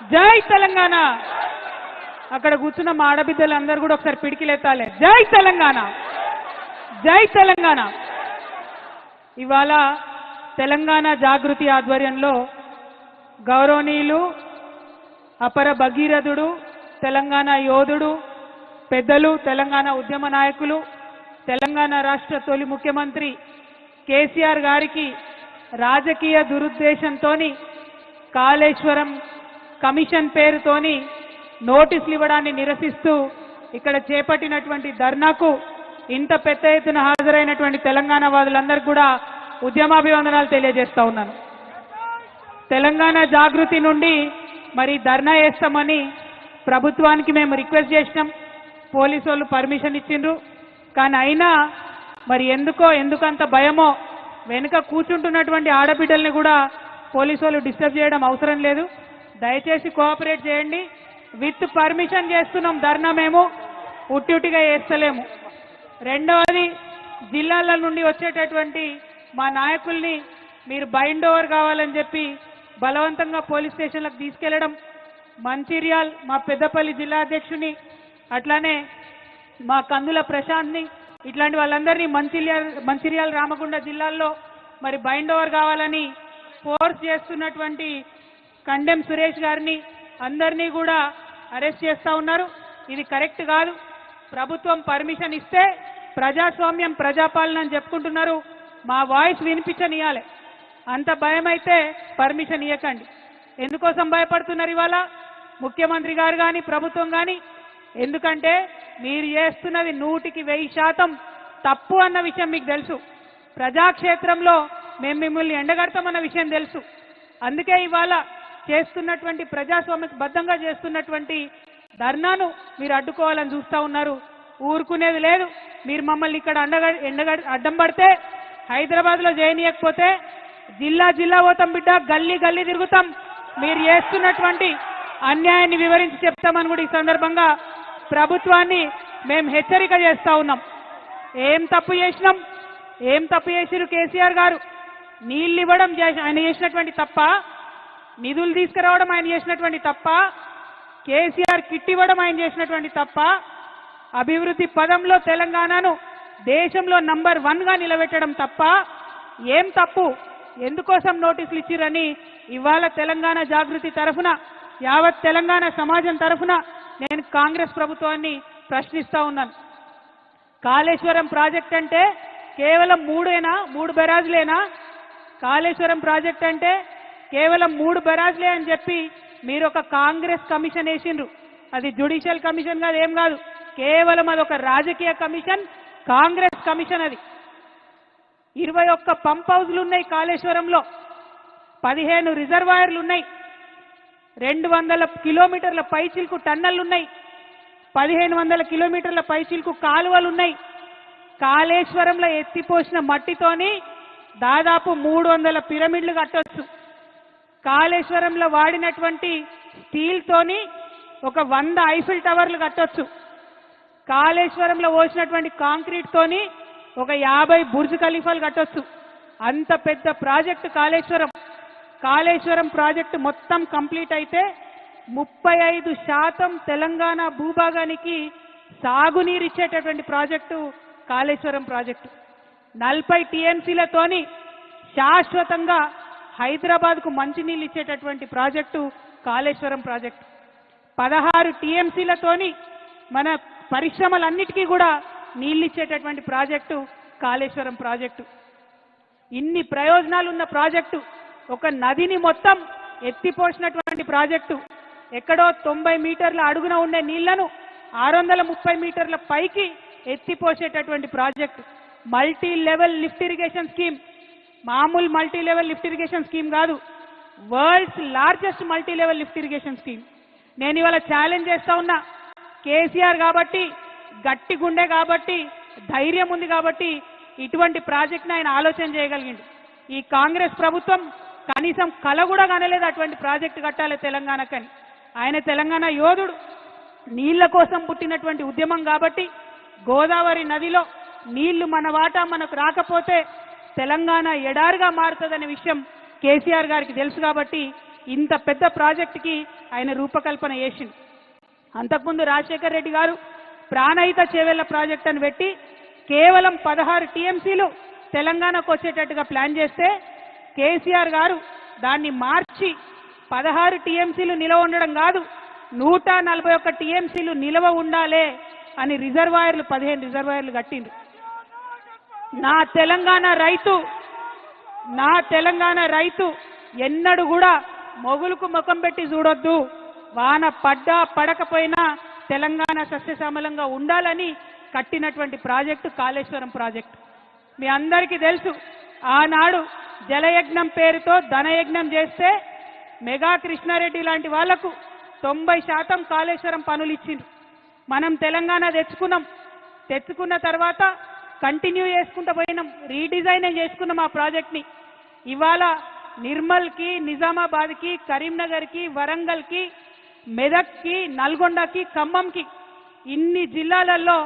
జై తెలంగాణ. అక్కడ కూర్చున్న మా ఆడబిడ్డలు కూడా ఒకసారి పిడికిలెత్తాలి. జై తెలంగాణ. జై తెలంగాణ. ఇవాళ తెలంగాణ జాగృతి ఆధ్వర్యంలో గౌరవనీయులు అపర భగీరథుడు తెలంగాణ యోధుడు పెద్దలు తెలంగాణ ఉద్యమ నాయకులు తెలంగాణ రాష్ట్ర తొలి ముఖ్యమంత్రి కేసీఆర్ గారికి రాజకీయ దురుద్దేశంతోని కాళేశ్వరం కమిషన్ పేరుతోని నోటీసులు ఇవ్వడాన్ని నిరసిస్తూ ఇక్కడ చేపట్టినటువంటి ధర్నాకు ఇంత పెద్ద ఎత్తున హాజరైనటువంటి తెలంగాణ వాదులందరికీ కూడా ఉద్యమాభివందనాలు తెలియజేస్తా ఉన్నాను. తెలంగాణ జాగృతి నుండి మరి ధర్నా చేస్తామని ప్రభుత్వానికి మేము రిక్వెస్ట్ చేసినాం. పోలీసు వాళ్ళు పర్మిషన్ ఇచ్చిండ్రు. కానీ అయినా మరి ఎందుకో ఎందుకంత భయమో వెనుక కూర్చుంటున్నటువంటి ఆడబిడ్డల్ని కూడా పోలీసు వాళ్ళు డిస్టర్బ్ చేయడం అవసరం లేదు. దయచేసి కోఆపరేట్ చేయండి. విత్ పర్మిషన్ చేస్తున్నాం ధర్నా మేము. ఉట్టి ఉట్టిగా చేస్తలేము. రెండవది జిల్లాల నుండి వచ్చేటటువంటి మా నాయకుల్ని మీరు బైండ్ ఓవర్ కావాలని చెప్పి బలవంతంగా పోలీస్ స్టేషన్లకు తీసుకెళ్ళడం మంచిర్యాల్ మా పెద్దపల్లి జిల్లా అధ్యక్షుని అట్లానే మా కందుల ప్రశాంత్ని ఇట్లాంటి వాళ్ళందరినీ మంచిర్యాల్ మంచిర్యాల రామగుండ జిల్లాల్లో మరి బైండ్ ఓవర్ కావాలని ఫోర్స్ చేస్తున్నటువంటి కండెం సురేష్ గారిని అందరినీ కూడా అరెస్ట్ చేస్తూ ఉన్నారు. ఇది కరెక్ట్ కాదు. ప్రభుత్వం పర్మిషన్ ఇస్తే ప్రజాస్వామ్యం ప్రజాపాలన అని చెప్పుకుంటున్నారు. మా వాయిస్ వినిపించనియాలి. అంత భయం అయితే పర్మిషన్ ఇవ్వకండి ఎందుకోసం భయపడుతున్నారు ఇవాళ? ముఖ్యమంత్రి గారు కానీ ప్రభుత్వం కానీ ఎందుకంటే మీరు చేస్తున్నది నూటికి వెయ్యి శాతం తప్పు అన్న విషయం మీకు తెలుసు. ప్రజాక్షేత్రంలో మేము మిమ్మల్ని ఎండగడతామన్న విషయం తెలుసు. అందుకే ఇవాళ చేస్తున్నటువంటి ప్రజాస్వామ్యకు బద్ధంగా చేస్తున్నటువంటి ధర్నాను మీరు అడ్డుకోవాలని చూస్తా ఉన్నారు. ఊరుకునేది లేదు. మీరు మమ్మల్ని ఇక్కడ అండగ ఎండగ అడ్డం పడితే హైదరాబాద్లో చేయనీయకపోతే జిల్లా జిల్లా పోతాం బిడ్డ గల్లీ గల్లీ తిరుగుతాం. మీరు చేస్తున్నటువంటి అన్యాయాన్ని వివరించి చెప్తామని కూడా ఈ సందర్భంగా ప్రభుత్వాన్ని మేము హెచ్చరిక చేస్తూ ఉన్నాం. ఏం తప్పు చేసినాం? ఏం తప్పు చేసిరు కేసీఆర్ గారు? నీళ్ళు ఇవ్వడం ఆయన చేసినటువంటి తప్ప నిధులు తీసుకురావడం ఆయన చేసినటువంటి తప్ప కేసీఆర్ కిట్ ఇవ్వడం ఆయన చేసినటువంటి తప్ప అభివృద్ధి పదంలో తెలంగాణను దేశంలో నంబర్ వన్గా నిలబెట్టడం తప్ప ఏం తప్పు? ఎందుకోసం నోటీసులు ఇచ్చిరని ఇవాళ తెలంగాణ జాగృతి తరఫున యావత్ తెలంగాణ సమాజం తరఫున నేను కాంగ్రెస్ ప్రభుత్వాన్ని ప్రశ్నిస్తా ఉన్నాను. కాళేశ్వరం ప్రాజెక్ట్ అంటే కేవలం మూడేనా? మూడు బెరాజులేనా కాళేశ్వరం ప్రాజెక్ట్ అంటే కేవలం మూడు బరాజ్లే అని చెప్పి మీరు ఒక కాంగ్రెస్ కమిషన్ వేసిండ్రు. అది జుడిషియల్ కమిషన్ కాదు ఏం కాదు. కేవలం అది ఒక రాజకీయ కమిషన్ కాంగ్రెస్ కమిషన్ అది. ఇరవై ఒక్క పంప్ హౌజ్లు ఉన్నాయి కాళేశ్వరంలో. పదిహేను రిజర్వాయర్లు ఉన్నాయి. రెండు వందల కిలోమీటర్ల పైచిల్కు టన్నెల్ ఉన్నాయి. పదిహేను వందల కిలోమీటర్ల పైచిల్కు కాలువలు ఉన్నాయి. కాళేశ్వరంలో ఎత్తిపోసిన మట్టితోని దాదాపు మూడు వందల పిరమిడ్లు కట్టొచ్చు. కాళేశ్వరంలో వాడినటువంటి స్టీల్తోని ఒక వంద ఐఫిల్ టవర్లు కట్టొచ్చు. కాళేశ్వరంలో పోసినటువంటి కాంక్రీట్తోని ఒక యాభై బుర్జ్ ఖలీఫాలు కట్టొచ్చు. అంత పెద్ద ప్రాజెక్టు కాళేశ్వరం. కాళేశ్వరం ప్రాజెక్టు మొత్తం కంప్లీట్ అయితే ముప్పై ఐదు శాతం తెలంగాణ భూభాగానికి సాగునీరు ఇచ్చేటటువంటి ప్రాజెక్టు కాళేశ్వరం ప్రాజెక్టు. నలభై టీఎంసీలతోని శాశ్వతంగా హైదరాబాద్కు మంచినీళ్ళు ఇచ్చేటటువంటి ప్రాజెక్టు కాళేశ్వరం ప్రాజెక్టు. పదహారు టీఎంసీలతోని మన పరిశ్రమలన్నిటికీ కూడా నీళ్ళిచ్చేటటువంటి ప్రాజెక్టు కాళేశ్వరం ప్రాజెక్టు. ఇన్ని ప్రయోజనాలు ఉన్న ప్రాజెక్టు ఒక నదిని మొత్తం ఎత్తిపోసినటువంటి ప్రాజెక్టు ఎక్కడో తొంభై మీటర్ల అడుగున ఉండే నీళ్ళను ఆరు వందల ముప్పై మీటర్ల పైకి ఎత్తిపోసేటటువంటి project. Multi level lift irrigation scheme మామూలు multi level lift irrigation scheme కాదు. World's largest multi level lift irrigation scheme. నేను ఇవాళ ఛాలెంజ్ చేస్తా ఉన్నా. కేసీఆర్ కాబట్టి గట్టి గుండె కాబట్టి ధైర్యం ఉంది కాబట్టి ఇటువంటి ప్రాజెక్ట్ని ఆయన ఆలోచన చేయగలిగిండు. ఈ కాంగ్రెస్ ప్రభుత్వం కనీసం కల కూడా కనలేదు అటువంటి ప్రాజెక్టు కట్టాలి తెలంగాణకని. ఆయన తెలంగాణ యోధుడు. నీళ్ళ కోసం పుట్టినటువంటి ఉద్యమం కాబట్టి గోదావరి నదిలో నీళ్ళు మన వాటా మనకు రాకపోతే తెలంగాణ ఎడారుగా మారుతుందనే విషయం కేసీఆర్ గారికి తెలుసు కాబట్టి ఇంత పెద్ద ప్రాజెక్టుకి ఆయన రూపకల్పన చేసిండు. అంతకుముందు రాజశేఖర్ రెడ్డి గారు ప్రాణహిత చేవెళ్ళ ప్రాజెక్ట్ అని పెట్టి కేవలం పదహారు టీఎంసీలు తెలంగాణకు వచ్చేటట్టుగా ప్లాన్ చేస్తే కేసీఆర్ గారు దాన్ని మార్చి పదహారు టీఎంసీలు నిలవ ఉండడం కాదు నూట నలభై ఒక్క టీఎంసీలు నిలవ ఉండాలే అని రిజర్వాయర్లు పదిహేను రిజర్వాయర్లు కట్టిండు నా తెలంగాణ రైతు నా తెలంగాణ రైతు ఎన్నడు కూడా మొగులకు ముఖం పెట్టి చూడొద్దు. వాన పడ్డా పడకపోయినా తెలంగాణ సస్యశ్యామలంగా ఉండాలని కట్టినటువంటి ప్రాజెక్టు కాళేశ్వరం ప్రాజెక్టు. మీ అందరికీ తెలుసు ఆనాడు జలయజ్ఞం పేరుతో ధనయజ్ఞం చేస్తే మెగా కృష్ణారెడ్డి లాంటి వాళ్ళకు తొంభై శాతం కాళేశ్వరం పనులు ఇచ్చిండ్రు. మనం తెలంగాణ తెచ్చుకున్నాం. తెచ్చుకున్న తర్వాత కంటిన్యూ చేసుకుంటూ పోయినాం. రీడిజైన్ చేసుకున్నాం ఆ ప్రాజెక్ట్ని ఇవాళ నిర్మల్కి నిజామాబాద్కి కరీంనగర్కి వరంగల్కి మెదక్కి నల్గొండకి ఖమ్మంకి ఇన్ని జిల్లాలలో